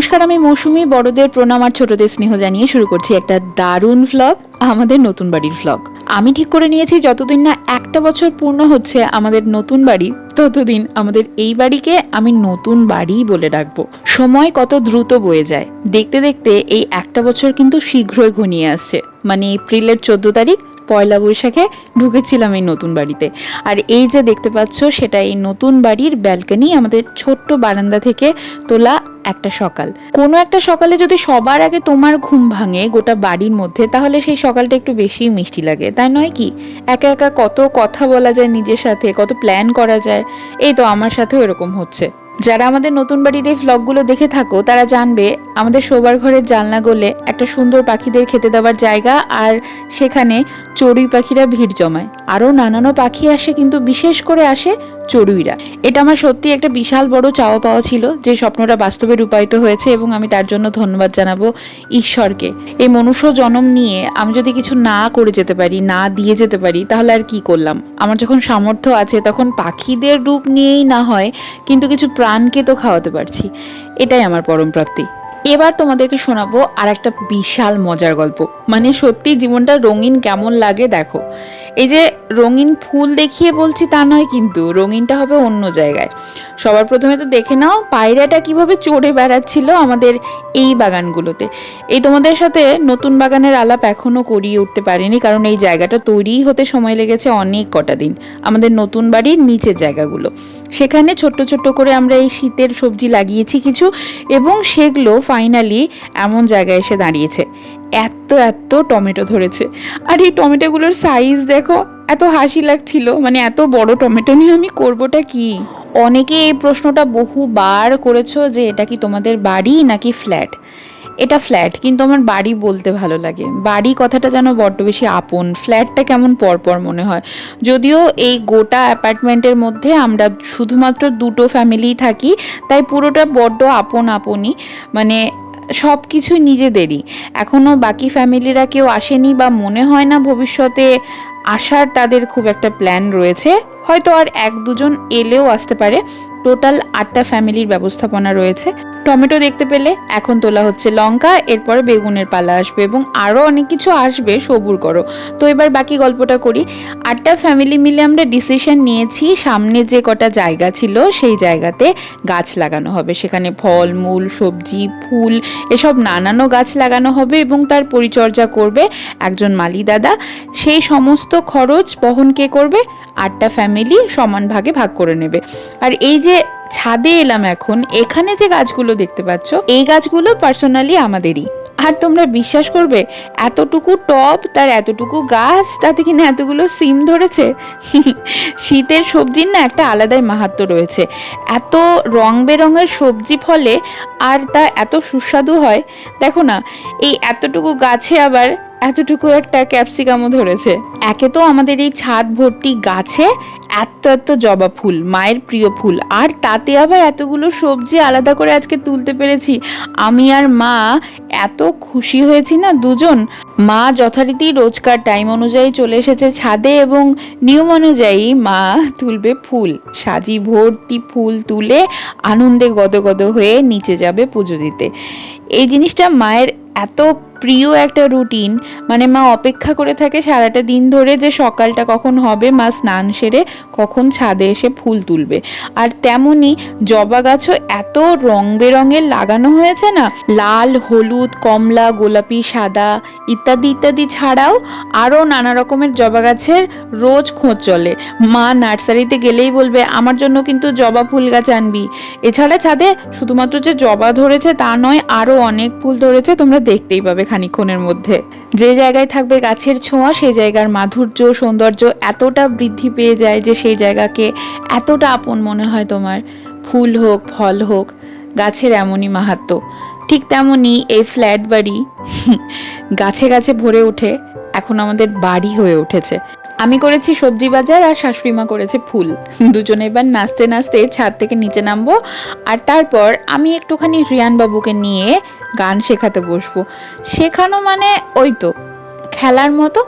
নমস্কার, আমি মৌসুমি, বড়দের প্রণাম আর ছোটদের স্নেহ জানিয়ে শুরু করছি একটা দারুণ ভ্লগ আমাদের নতুন বাড়ির ভ্লগ আমি ঠিক করে নিয়েছি, যতদিন না একটা বছর পূর্ণ হচ্ছে আমাদের নতুন বাড়ি, ততদিন আমাদের এই বাড়িকে আমি নতুন বাড়িই বলে ডাকবো। সময় কত দ্রুত বয়ে যায়। দেখতে দেখতে এই একটা বছর কিন্তু শীঘ্রই ঘনিয়ে আসছে। মানে এপ্রিলের চোদ্দ তারিখ পয়লা বৈশাখে ঢুকেছিলাম এই নতুন বাড়িতে। আর এই যে দেখতে পাচ্ছ, সেটা এই নতুন বাড়ির ব্যালকনি আমাদের ছোট্ট বারান্দা থেকে তোলা একটা সকাল। কোনো একটা সকালে যদি সবার আগে তোমার ঘুম ভাঙে গোটা বাড়ির মধ্যে, তাহলে সেই সকালটা একটু বেশি মিষ্টি লাগে। তাই নয় কি? একা একা কত কথা বলা যায় নিজের সাথে, কত প্ল্যান করা যায়, এই তো আমার সাথেও এরকম হচ্ছে। যারা আমাদের নতুন বাড়ির এই ভ্লগগুলো দেখে থাকো, তারা জানবে আমাদের শোবার ঘরের জানলা গোলে একটা সুন্দর পাখিদের খেতে দেওয়ার জায়গা আর সেখানে চড়ুই পাখিরা ভিড় জমায়। আরও নানানো পাখি আসে, কিন্তু বিশেষ করে আসে চড়ুইরা। এটা আমার সত্যি একটা বিশাল বড় চাওয়া পাওয়া ছিল যে স্বপ্নটা বাস্তবে রূপায়িত হয়েছে এবং আমি তার জন্য ধন্যবাদ জানাব ঈশ্বরকে। এই মনুষ্য জন্ম নিয়ে আমি যদি কিছু না করে যেতে পারি, না দিয়ে যেতে পারি, তাহলে আর কি করলাম? আমার যখন সামর্থ্য আছে তখন পাখিদের রূপ নিয়েই না হয়, কিন্তু কিছু প্রাণকে তো খাওয়াতে পারছি। এটাই আমার পরম প্রাপ্তি। এবার তোমাদেরকে শোনাবো আর একটা বিশাল মজার গল্প। মানে সত্যি জীবনটা রঙিন কেমন লাগে দেখো। এই যে রঙিন ফুল দেখিয়ে বলছি তা নয় কিন্তু, রঙিনটা হবে অন্য জায়গায়। সবার প্রথমে তো দেখে নাও পায়রাটা কীভাবে চড়ে বেড়াচ্ছিল আমাদের এই বাগানগুলোতে। এই তোমাদের সাথে নতুন বাগানের আলাপ এখনও করিয়ে উঠতে পারিনি কারণ এই জায়গাটা তৈরিই হতে সময় লেগেছে অনেক কটা দিন। আমাদের নতুন বাড়ির নিচের জায়গাগুলো। সেখানে ছোট্ট ছোট্ট করে আমরা এই শীতের সবজি লাগিয়েছি কিছু এবং সেগুলো ফাইনালি এমন জায়গায় এসে দাঁড়িয়েছে। এত এত টমেটো ধরেছে। আর এই টমেটোগুলোর সাইজ দেখো, এত হাসি লাগছিল। মানে এত বড় টমেটো নিয়ে আমি করবোটা কি? অনেকে এই প্রশ্নটা বহুবার করেছ যে এটা কি তোমাদের বাড়ি নাকি ফ্ল্যাট এটা ফ্ল্যাট কিন্তু আমার বাড়ি বলতে ভালো লাগে। বাড়ি কথাটা যেন বড্ড বেশি আপন। ফ্ল্যাটটা কেমন পরপর মনে হয়। যদিও এই গোটা অ্যাপার্টমেন্টের মধ্যে আমরা শুধুমাত্র দুটো ফ্যামিলিই থাকি, তাই পুরোটা বড্ড আপন আপনই মানে সব কিছুই নিজেদেরই। এখনও বাকি ফ্যামিলিরা কেউ আসেনি বা মনে হয় না ভবিষ্যতে আসার তাদের খুব একটা প্ল্যান রয়েছে। হয়তো আর এক দুজন এলেও আসতে পারে। টোটাল আটটা ফ্যামিলির ব্যবস্থাপনা রয়েছে। টমেটো দেখতে পেলে এখন তোলা হচ্ছে লঙ্কা, এরপরে বেগুনের পালা আসবে এবং আরও অনেক কিছু আসবে, সবুর করো। তো এবার বাকি গল্পটা করি। আটটা ফ্যামিলি মিলে আমরা ডিসিশন নিয়েছি, সামনে যে কটা জায়গা ছিল সেই জায়গাতে গাছ লাগানো হবে। সেখানে ফল, মূল, সবজি, ফুল, এসব নানানো গাছ লাগানো হবে এবং তার পরিচর্যা করবে একজন মালি দাদা। সেই সমস্ত খরচ বহন কে করবে? আটটা ফ্যামিলি সমান ভাগে ভাগ করে নেবে। আর এই যে 谢。ছাদে এলাম এখন। এখানে যে গাছগুলো দেখতে পাচ্ছ, এই গাছগুলো পার্সোনালি আমাদেরই। আর তোমরা বিশ্বাস করবে, এতটুকু টব তার এতটুকু গাছ, তাতে কিনা এতগুলো সিম ধরেছে? শীতের সবজির না একটা আলাদাই মাহাত্ম রয়েছে। এত রং বেরঙের সবজি ফলে আর তা এত সুস্বাদু হয়। দেখো না, এই এতটুকু গাছে আবার এতটুকু একটা ক্যাপসিকামও ধরেছে। একে তো আমাদের এই ছাদ ভর্তি গাছে এত এত জবা ফুল, মায়ের প্রিয় ফুল। আর তাতে আবার এতগুলো সবজি আলাদা করে আজকে তুলতে পেরেছি। আমি আর মা এত খুশি হয়েছি না দুজন? মা যথারীতি রোজকার টাইম অনুযায়ী চলে এসেছে ছাদে এবং নিয়ম অনুযায়ী মা তুলবে ফুল। সাজি ভর্তি ফুল তুলে আনন্দে গদগদ হয়ে নিচে যাবে পুজো দিতে। এই জিনিসটা মায়ের এত প্রিয় একটা রুটিন মানে মা অপেক্ষা করে থাকে সারাটা দিন ধরে যে সকালটা কখন হবে, মা স্নান সেরে কখন ছাদে এসে ফুল তুলবে। আর তেমনি জবা গাছও এত রং বেরঙের লাগানো হয়েছে না, লাল, হলুদ, কমলা, গোলাপি, সাদা ইত্যাদি ইত্যাদি ছাড়াও আরও নানা রকমের জবা গাছের রোজ খোঁজ চলে। মা নার্সারিতে গেলেই বলবে, আমার জন্য কিন্তু জবা ফুল গাছ আনবি। এছাড়া ছাদে শুধুমাত্র যে জবা ধরেছে তা নয়, আরও অনেক ফুল ধরেছে, তোমরা দেখতেই পাবে। খানিক্ষণের মধ্যে। যে জায়গায় থাকবে গাছের ছোঁয়া, সেই জায়গার মাধুর্য, সৌন্দর্য এতটা বৃদ্ধি পেয়ে যায় যে সেই জায়গাকে এতটা আপন মনে হয় তোমার। ফুল হোক, ফল হোক, গাছের এমনই মাহাত্ম ঠিক তেমনই এই ফ্ল্যাট বাড়ি, গাছে গাছে ভরে উঠে এখন আমাদের বাড়ি হয়ে উঠেছে। আমি করেছি সবজি বাজার আর শাশুড়িমা করেছে ফুল। দুজনে এবার নাচতে নাচতে ছাদ থেকে নিচে নামবো আর তারপর আমি একটুখানি রিয়ান বাবুকে নিয়ে গান শেখাতে বসবো। শেখানো মানে ওই তো, খেলার মতো।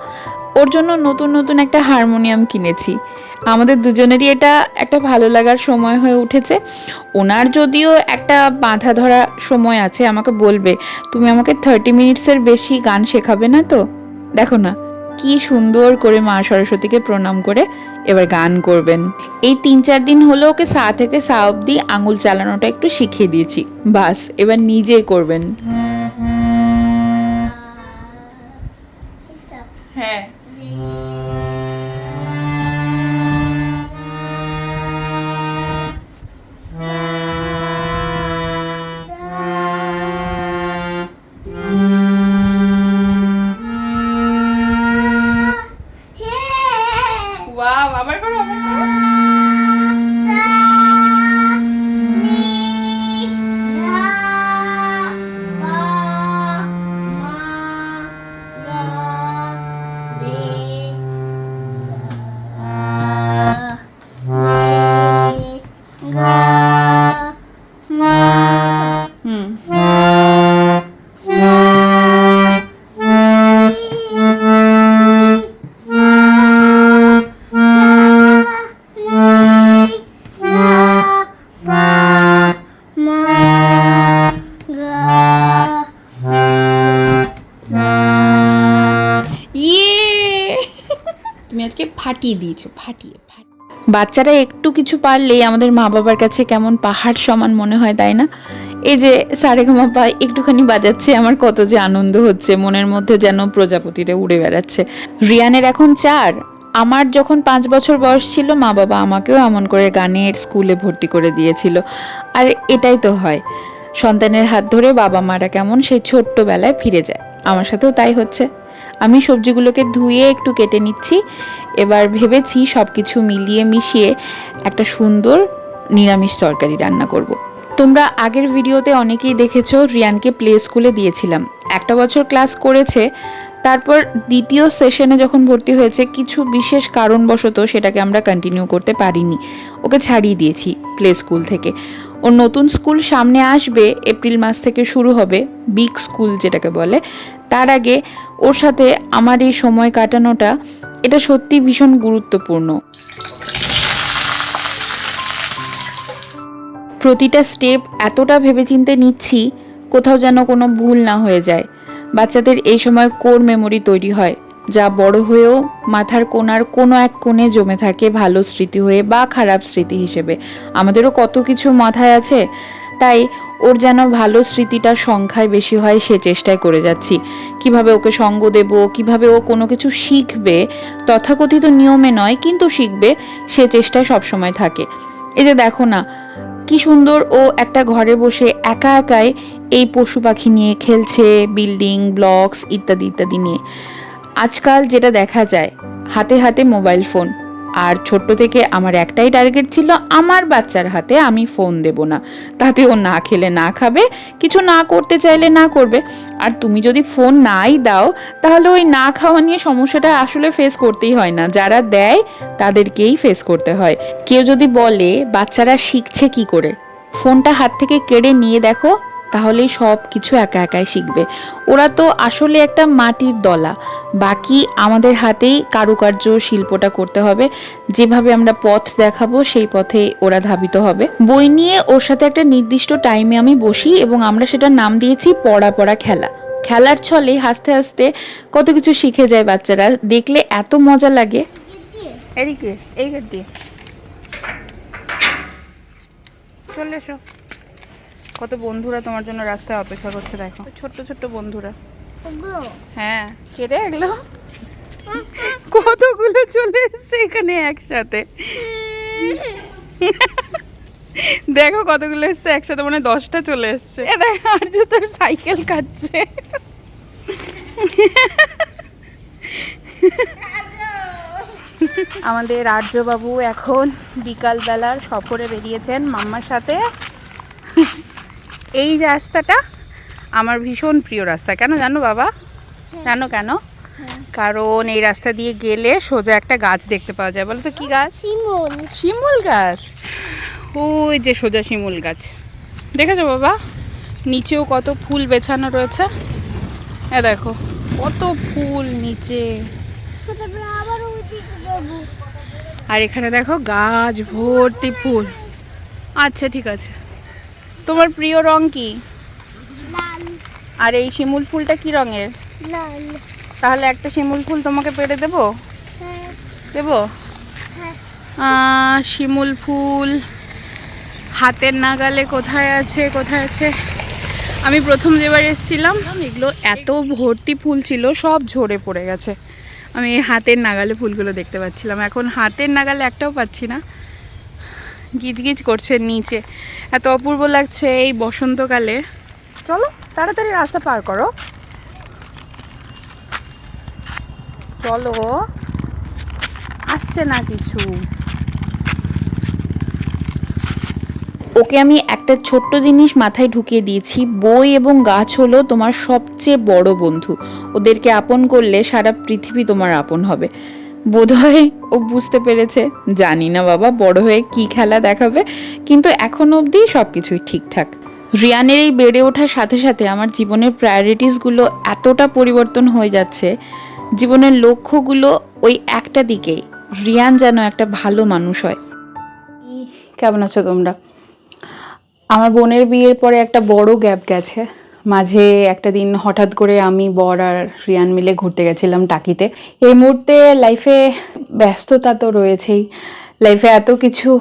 ওর জন্য নতুন নতুন একটা হারমোনিয়াম কিনেছি। আমাদের দুজনেরই এটা একটা ভালো লাগার সময় হয়ে উঠেছে। ওনার যদিও একটা বাঁধা ধরা সময় আছে, আমাকে বলবে, তুমি আমাকে থার্টি মিনিটসের বেশি গান শেখাবে না তো? দেখো না। কি সুন্দর করে মা সরস্বতীকে প্রণাম করে এবার গান করবেন। এই তিন চার দিন হলো ওকে সা থেকে সা অব্দি আঙুল চালানোটা একটু শিখিয়ে দিয়েছি। বাস এবার নিজে করবেন। হ্যাঁ। বাচ্চারা একটু কিছু পারলেই আমাদের মা বাবার কাছে কেমন পাহাড় সমান মনে হয়, তাই না? এই যে সারেগামাপা একটুখানি বাজাচ্ছে, আমার কত যে আনন্দ হচ্ছে, মনের মধ্যে যেন প্রজাপতিরা উড়ে বেড়াচ্ছে। রিয়ানের এখন চার, আমার যখন পাঁচ বছর বয়স ছিল, মা বাবা আমাকেও এমন করে গানের স্কুলে ভর্তি করে দিয়েছিল। আর এটাই তো হয়, সন্তানের হাত ধরে বাবা মারা কেমন সেই ছোট্টবেলায় ফিরে যায়। আমার সাথেও তাই হচ্ছে। আমি সবজিগুলোকে ধুয়ে একটু কেটে নিচ্ছি। এবার ভেবেছি সব কিছু মিলিয়ে মিশিয়ে একটা সুন্দর নিরামিষ তরকারি রান্না করব। তোমরা আগের ভিডিওতে অনেকেই দেখেছ রিয়ানকে প্লে স্কুলে দিয়েছিলাম। একটা বছর ক্লাস করেছে, তারপর দ্বিতীয় সেশনে যখন ভর্তি হয়েছে, কিছু বিশেষ কারণবশত সেটাকে আমরা কন্টিনিউ করতে পারিনি। ওকে ছাড়িয়ে দিয়েছি প্লে স্কুল থেকে। ওর নতুন স্কুল সামনে আসবে, এপ্রিল মাস থেকে শুরু হবে বিগ স্কুল যেটাকে বলে। তার আগে ওর সাথে আমার এই সময় কাটানোটা, এটা সত্যি ভীষণ গুরুত্বপূর্ণ। প্রতিটা স্টেপ এতটা ভেবেচিন্তে নিচ্ছি, কোথাও যেন কোনো ভুল না হয়ে যায়। বাচ্চাদের এই সময় কোর মেমোরি তৈরি হয়, যা বড় হয়েও মাথার কোণার কোনো এক কোণে জমে থাকে ভালো স্মৃতি হয়ে বা খারাপ স্মৃতি হিসেবে। আমাদেরও কত কিছু মাথায় আছে তাই ওর যেন ভালো স্মৃতিটা সংখ্যায় বেশি হয় সে চেষ্টায় করে যাচ্ছি। কীভাবে ওকে সঙ্গ দেব, কীভাবে ও কোনো কিছু শিখবে, তথাকথিত নিয়মে নয়, কিন্তু শিখবে, সে চেষ্টায় সবসময় থাকে। এই যে দেখো না, কি সুন্দর ও একটা ঘরে বসে একা একাই এই পশু পাখি নিয়ে খেলছে বিল্ডিং ব্লকস ইত্যাদি ইত্যাদি নিয়ে। আজকাল যেটা দেখা যায়, হাতে হাতে মোবাইল ফোন আর ছোট্ট থেকে আমার একটাই টার্গেট ছিল, আমার বাচ্চার হাতে আমি ফোন দেব না। তাতে ও না খেলে না খাবে, কিছু না করতে চাইলে না করবে। আর তুমি যদি ফোন নাই দাও, তাহলে ওই না খাওয়া নিয়ে সমস্যাটা আসলে ফেস করতেই হয় না। যারা দেয়, তাদেরকেই ফেস করতে হয়। কেউ যদি বলে, বাচ্চারা শিখছে কি করে? ফোনটা হাত থেকে কেড়ে নিয়ে দেখো। তাহলেই সব কিছু একা একাই শিখবে। ওরা তো আসলে একটা মাটির দলা। বাকি আমাদের হাতেই কারুকার্য শিল্পটা করতে হবে। যেভাবে আমরা পথ দেখাবো, সেই পথে ওরা ধাবিত হবে। বই নিয়ে ওর সাথে একটা নির্দিষ্ট টাইমে আমি বসি এবং আমরা সেটার নাম দিয়েছি পড়া পড়া খেলা। খেলার ছলে হাসতে হাসতে কত কিছু শিখে যায় বাচ্চারা। দেখলে এত মজা লাগে। এদিকে, এই দিয়ে চলে এসো। কত বন্ধুরা তোমার জন্য রাস্তায় অপেক্ষা করছে দেখো। ছোট্ট ছোট্ট বন্ধুরা। হ্যাঁ কেটে এগুলো কতগুলো চলে এসছে এখানে একসাথে। দেখো কতগুলো এসছে একসাথে মানে দশটা চলে এসছে। এ দেখ আর যে তোর সাইকেল কাটছে। আমাদের আর্যবাবু এখন বিকালবেলার সফরে বেরিয়েছেন মাম্মার সাথে। এই রাস্তাটা আমার ভীষণ প্রিয় রাস্তা। কেন জানো বাবা? জানো কেন? কারণ এই রাস্তা দিয়ে গেলে সোজা একটা গাছ দেখতে পাওয়া যায়। বলো তো কি গাছ? শিমুল। শিমুল গাছ? ওই যে সোজা শিমুল গাছ। দেখেছ বাবা? নিচেও কত ফুল বেছানো রয়েছে। এ দেখো কত ফুল নিচে। আর এখানে দেখো গাছ ভর্তি ফুল। আচ্ছা ঠিক আছে। তোমার প্রিয় রং কি? আর এই শিমুল ফুলটা কি রঙের? তাহলে একটা শিমুল ফুল তোমাকে পেড়ে দেবো? হ্যাঁ। দেবো? হ্যাঁ। শিমুল ফুল হাতের নাগালে কোথায় আছে কোথায় আছে? আমি প্রথম যেবার এসেছিলাম এগুলো এত ভর্তি ফুল ছিল সব ঝরে পড়ে গেছে। আমি হাতের নাগালে ফুলগুলো দেখতে পাচ্ছিলাম। এখন হাতের নাগালে একটাও পাচ্ছি না। গিজগিজ করছে নিচে। এত অপূর্ব লাগছে এই বসন্তকালে। চলো, তাড়াতাড়ি রাস্তা পার করো। চলো। আসছে না কিছু। ওকে আমি একটা ছোট্ট জিনিস মাথায় ঢুকিয়ে দিয়েছি। বই এবং গাছ হলো তোমার সবচেয়ে বড় বন্ধু। ওদেরকে আপন করলে সারা পৃথিবী তোমার আপন হবে। বোধহয় ও বুঝতে পেরেছে। জানি না বাবা, বড় হয়ে কি খেলা দেখাবে, কিন্তু এখন অবধি সব কিছুই ঠিকঠাক। রিয়ানের এই বেড়ে ওঠার সাথে সাথে আমার জীবনের প্রায়োরিটিসগুলো এতটা পরিবর্তন হয়ে যাচ্ছে, জীবনের লক্ষ্যগুলো ওই একটা দিকেই। রিয়ান যেন একটা ভালো মানুষ হয়। কেমন আছো তোমরা? আমার বোনের বিয়ের পরে একটা বড় গ্যাপ গেছে। মাঝে একটা দিন হঠাৎ করে আমি বর আর রিয়ান মিলে ঘুরতে গেছিলাম টাকিতে। এই মুহূর্তে লাইফে ব্যস্ততা তো রয়েছেই। লাইফে এত কিছু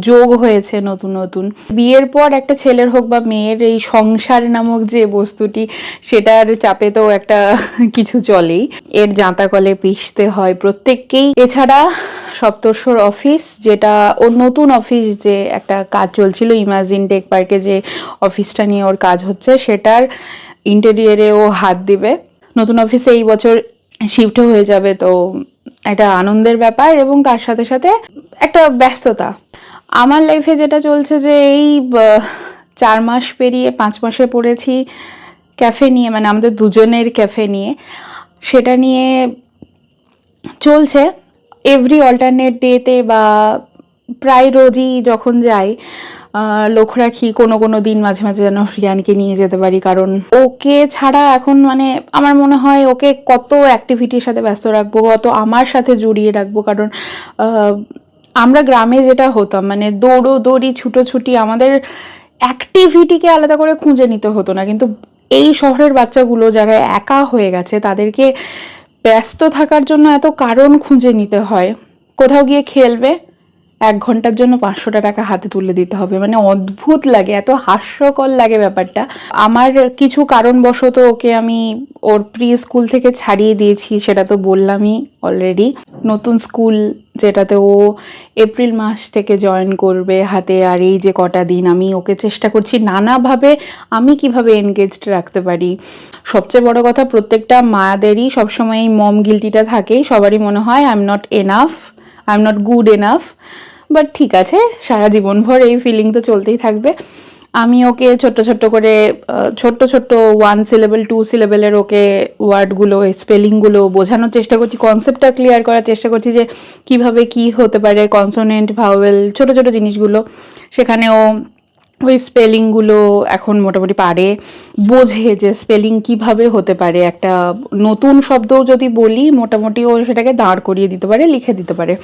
যোগ হয়েছে নতুন নতুন। বিয়ের পর একটা ছেলের হোক বা মেয়ের এই সংসার নামক যে বস্তুটি, সেটার চাপে তো একটা কিছু চলেই। এর জাঁতা কলে পিষতে হয় প্রত্যেককেই। এছাড়া সপ্তর্ষর অফিস, যেটা ওর নতুন অফিস যে একটা কাজ চলছিল ইমাজিন টেক পার্কে যে অফিসটা নিয়ে ওর কাজ হচ্ছে, সেটার ইন্টেরিয়ারে ও হাত দিবে। নতুন অফিসে এই বছর শিফট হয়ে যাবে, তো একটা আনন্দের ব্যাপার এবং তার সাথে সাথে একটা ব্যস্ততা। আমার লাইফে যেটা চলছে যে এই চার মাস পেরিয়ে পাঁচ মাসে পড়েছি ক্যাফে নিয়ে মানে আমাদের দুজনের ক্যাফে নিয়ে। সেটা নিয়ে চলছে এভরি অল্টারনেট ডেতে বা প্রায় রোজই যখন যাই লক্ষ্য রাখি কোনো কোনো দিন মাঝে মাঝে যেন রিয়ানকে নিয়ে যেতে পারি, কারণ ওকে ছাড়া এখন মানে আমার মনে হয় ওকে কত অ্যাক্টিভিটির সাথে ব্যস্ত রাখব, কত আমার সাথে জড়িয়ে রাখব, কারণ আমরা গ্রামে যেটা হতাম মানে দৌড়ো, দৌড়ি, ছুটোছুটি আমাদের অ্যাক্টিভিটিকে আলাদা করে খুঁজে নিতে হতো না। কিন্তু এই শহরের বাচ্চাগুলো যারা একা হয়ে গেছে, তাদেরকে ব্যস্ত থাকার জন্য এত কারণ খুঁজে নিতে হয়। কোথাও গিয়ে খেলবে এক ঘণ্টার জন্য পাঁচশোটা টাকা হাতে তুলে দিতে হবে। মানে অদ্ভুত লাগে, এত হাস্যকর লাগে ব্যাপারটা। আমার কিছু কারণবশত ওকে আমি ওর প্রি স্কুল থেকে ছাড়িয়ে দিয়েছি, সেটা তো বললামই অলরেডি নতুন স্কুল যেটাতে ও এপ্রিল মাস থেকে জয়েন করবে হাতে, আর এই যে কটা দিন, আমি ওকে চেষ্টা করছি নানাভাবে আমি কীভাবে এনগেজড রাখতে পারি। সবচেয়ে বড় কথা, প্রত্যেকটা মায়াদেরই সবসময় এই মম গিলটিটা থাকেই। সবারই মনে হয় I am not enough I am not good enough but ঠিক আছে, সারা জীবনভর এই ফিলিং তো চলতেই থাকবে। আমি ওকে ছোট্ট ছোট্ট করে ছোট্ট ছোট্ট ওয়ান সিলেবেল টু সিলেবেলের ওকে ওয়ার্ডগুলো স্পেলিংগুলো বোঝানোর চেষ্টা করছি কনসেপ্টটা ক্লিয়ার করার চেষ্টা করছি যে কীভাবে কি হতে পারে কনসোনেন্ট ভাওয়েল ছোট ছোট জিনিসগুলো। সেখানেও ওই স্পেলিংগুলো এখন মোটামুটি পারে, বোঝে যে স্পেলিং কীভাবে হতে পারে। একটা নতুন শব্দও যদি বলি মোটামুটি ও সেটাকে দাঁড় করিয়ে দিতে পারে, লিখে দিতে পারে।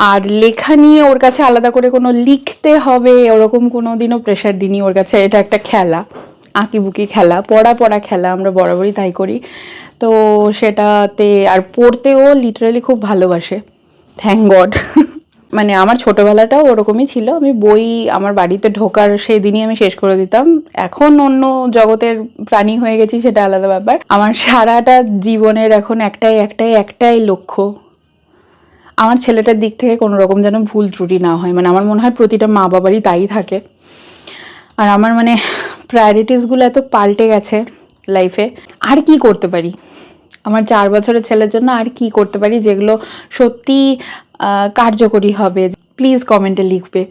আর লেখা নিয়ে ওর কাছে আলাদা করে কোনো লিখতে হবে, ওরকম কোনো দিনও প্রেশার দিইনি ওর কাছে। এটা একটা খেলা, আঁকিবুকি খেলা, পড়া পড়া খেলা, আমরা বরাবরই তাই করি। তো সেটাতে আর পড়তেও লিটারালি খুব ভালোবাসে। থ্যাংক গড মানে আমার ছোটোবেলাটাও ওরকমই ছিল। আমি বই আমার বাড়িতে ঢোকার সেই দিনই আমি শেষ করে দিতাম। এখন অন্য জগতের প্রাণী হয়ে গেছি, সেটা আলাদা ব্যাপার। আমার সারাটা জীবনের এখন একটাই একটাই একটাই লক্ষ্য। আমার ছেলেটার দিক থেকে কোনো রকম যেন ভুল ত্রুটি না হয়। মানে আমার মনে হয় প্রতিটা মা বাবারই তাই থাকে। আর আমার মানে প্রায়োরিটিসগুলো এত পাল্টে গেছে লাইফে আর কি করতে পারি? আমার চার বছরের ছেলের জন্য আর কি করতে পারি? যেগুলো সত্যি কার্যকরী হবে। প্লিজ কমেন্টে লিখবে।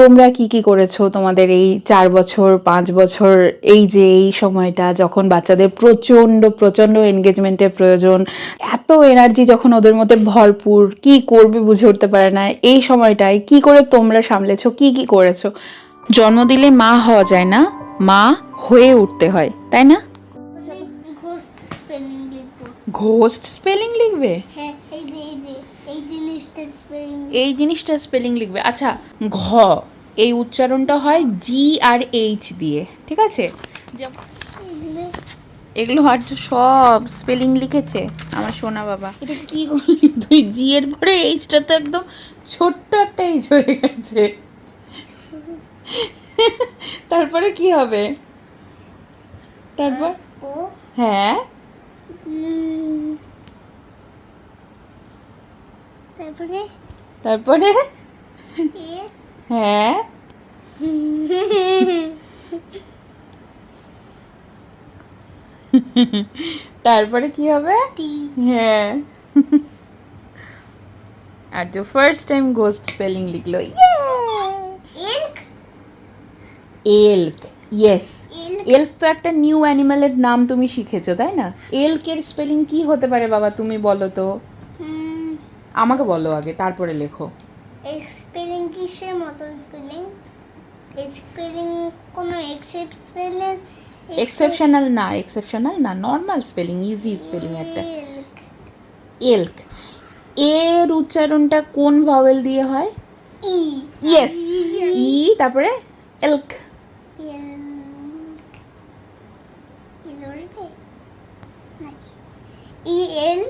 তোমরা কি কি করেছ তোমাদের এই চার বছর পাঁচ বছর এই যে এই সময়টা যখন বাচ্চাদের প্রচণ্ড প্রচণ্ড এনগেজমেন্টের প্রয়োজন এত এনার্জি যখন ওদের মধ্যে ভরপুর কি করবে বুঝে উঠতে পারে না এই সময়টায় কি করে তোমরা সামলেছো কি কি করেছ? জন্ম দিলে মা হওয়া যায় না মা হয়ে উঠতে হয় তাই না? ঘোস্ট স্পেলিং লিখবে? হ্যাঁ এই যে এই যে। এই জিনিসটার স্পেলিং জিনিসটা স্পেলিং লিখবে। আচ্ছা ঘ এই উচ্চারণটা হয় জি আর এইচ দিয়ে ঠিক আছে? এগুলো এগুলো আর তো সব স্পেলিং লিখেছে আমার সোনা বাবা। এটা কি করলি? তুই জি এর পরে এইচটা তো একদম ছোট্ট একটা এইচ হয়ে গেছে। তারপরে কি হবে? তারপর? ও। হ্যাঁ? তারপরে? তারপরে? হ্যাঁ। তারপরে কি হবে? হ্যাঁ। আর তো ফার্স্ট টাইম গোস্ট স্পেলিং লিখলো। এলক এলক ইয়েস এলক এলক তো একটা নিউ অ্যানিমালের নাম তুমি শিখেছো তাই না? এলকের স্পেলিং কি হতে পারে বাবা তুমি বলো তো? আমাকে বলো আগে তারপরে লেখো। স্পেলিং কিসের মতো স্পেলিং স্পেলিং কোনো এক্সেপ স্পেলিং এক্সেপশনাল না এক্সেপশনাল না নর্মাল স্পেলিং ইজি স্পেলিং একটা। এলক এর উচ্চারণটা কোন ভাওয়েল দিয়ে হয়? ই। Yes E. তারপরে এলক ই এল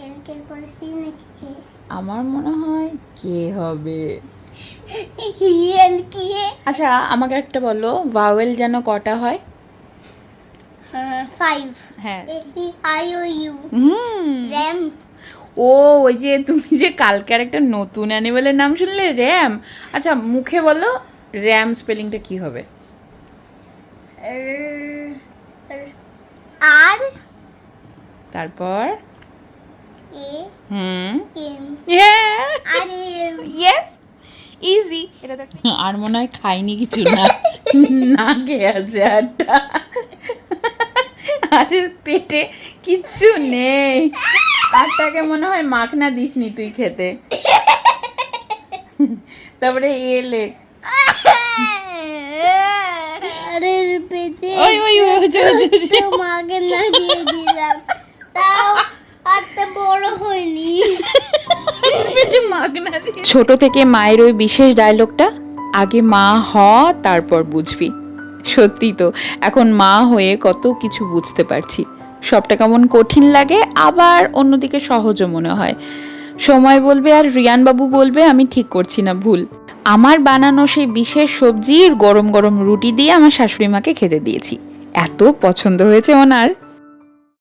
এল কে পরে সি নাকি কে আমার মনে হয় কে হবে? কি আচ্ছা আমাকে একটা বলো ভাওয়েল যেন কটা হয়? ফাইভ হ্যাঁ। আই ও ইউ র্যাম ও ওই যে তুমি যে কালকে আর একটা নতুন অ্যানিমেলের নাম শুনলে র্যাম আচ্ছা মুখে বলো র্যাম স্পেলিংটা কি হবে? আর? তারপর? আর মনে হয় খাইনি কিছু না না খেয়ে আছে আরটা আরে পেটে কিচ্ছু নেই আরটাকে মনে হয় মাখনা দিসনি তুই খেতে তারপরে এলে আরে পেটে ওই ওই ওই ওই, ওই, ওই, ওই। না দিয়ে দিলাম তাও আরটা বড় ছোট থেকে মায়ের ওই বিশেষ ডায়লগটা আগে মা হ, তারপর বুঝবি। সত্যি তো, এখন মা হয়ে কত কিছু বুঝতে পারছি। সবটা কেমন কঠিন লাগে, আবার অন্যদিকে সহজও মনে হয়। সময় বলবে আর রিয়ান বাবু বলবে, আমি ঠিক করছি না, ভুল। আমার বানানো সেই বিশেষ সবজির গরম গরম রুটি দিয়ে আমার শাশুড়ি মাকে খেতে দিয়েছি। এত পছন্দ হয়েছে ওনার।